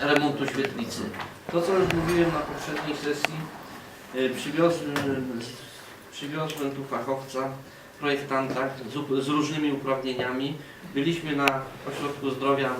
remontu świetlicy. To co już mówiłem na poprzedniej sesji, y, przywiozłem, przywiozłem tu fachowca, projektanta z, z różnymi uprawnieniami. Byliśmy na ośrodku zdrowia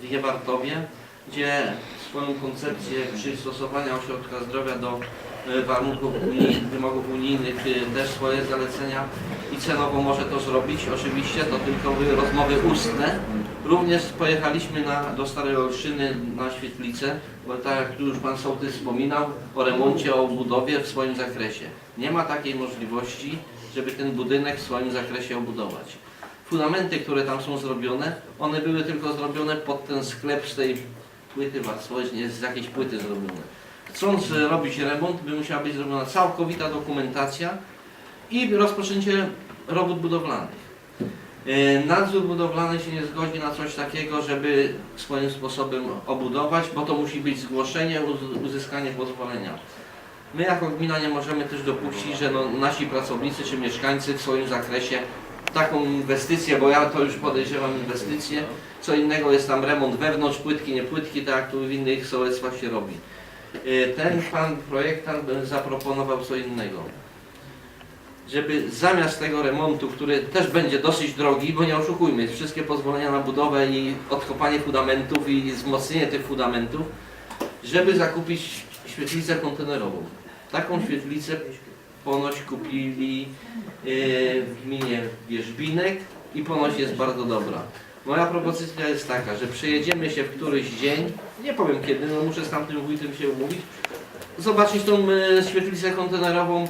w Jewartowie, gdzie swoją koncepcję przystosowania ośrodka zdrowia do e, warunków unijnych, wymogów unijnych, e, też swoje zalecenia i cenowo może to zrobić. Oczywiście to tylko rozmowy ustne. Również pojechaliśmy na, do Starej Olszyny na świetlicę, bo tak jak tu już Pan Sołtys wspominał, o remoncie, o budowie w swoim zakresie. Nie ma takiej możliwości, żeby ten budynek w swoim zakresie obudować. Fundamenty, które tam są zrobione, one były tylko zrobione pod ten sklep z tej płyty warstwowej, z jakiejś płyty zrobione. Chcąc robić remont, by musiała być zrobiona całkowita dokumentacja i rozpoczęcie robót budowlanych. E, Nadzór budowlany się nie zgodzi na coś takiego, żeby swoim sposobem obudować, bo to musi być zgłoszenie, uz- uzyskanie pozwolenia. My jako gmina nie możemy też dopuścić, że no, nasi pracownicy czy mieszkańcy w swoim zakresie taką inwestycję, bo ja to już podejrzewam inwestycję, co innego jest tam remont wewnątrz, płytki, nie płytki, tak jak tu w innych sołectwach się robi. Y, Ten pan projektant zaproponował co innego. Żeby zamiast tego remontu, który też będzie dosyć drogi, bo nie oszukujmy, wszystkie pozwolenia na budowę i odkopanie fundamentów i wzmocnienie tych fundamentów, żeby zakupić świetlicę kontenerową. Taką świetlicę ponoć kupili yy, w gminie Wierzbinek i ponoć jest bardzo dobra. Moja propozycja jest taka, że przejedziemy się w któryś dzień, nie powiem kiedy, no muszę z tamtym wójtem się umówić, zobaczyć tą e, świetlicę kontenerową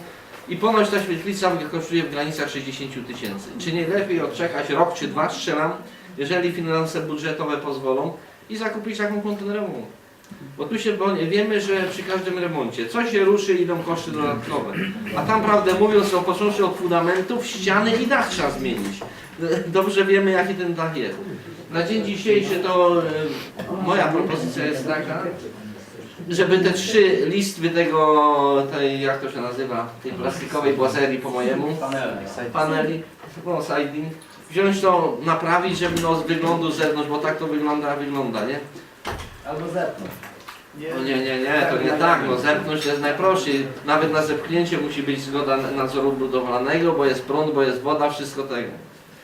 i ponoć ta świetlica kosztuje w granicach 60 tysięcy. Czy nie lepiej odczekać rok czy dwa, strzelam, jeżeli finanse budżetowe pozwolą i zakupić taką kontenerową. Bo tu się bo wiemy, że przy każdym remoncie coś się ruszy, idą koszty dodatkowe. A tam prawdę mówiąc, to począwszy od fundamentów, ściany i dach trzeba zmienić. Dobrze wiemy, jaki ten dach jest. Na dzień dzisiejszy to e, moja propozycja jest taka, żeby te trzy listwy tego, tej, jak to się nazywa, tej plastikowej błazerii po mojemu, paneli, no siding, wziąć to, naprawić, żeby no z wyglądu z zewnątrz, bo tak to wygląda, wygląda, nie? Albo zepnąć. No nie, nie, nie, to nie tak, no zepchnąć jest najprościej. Nawet na zepchnięcie musi być zgoda nadzoru budowlanego, bo jest prąd, bo jest woda, wszystko tego.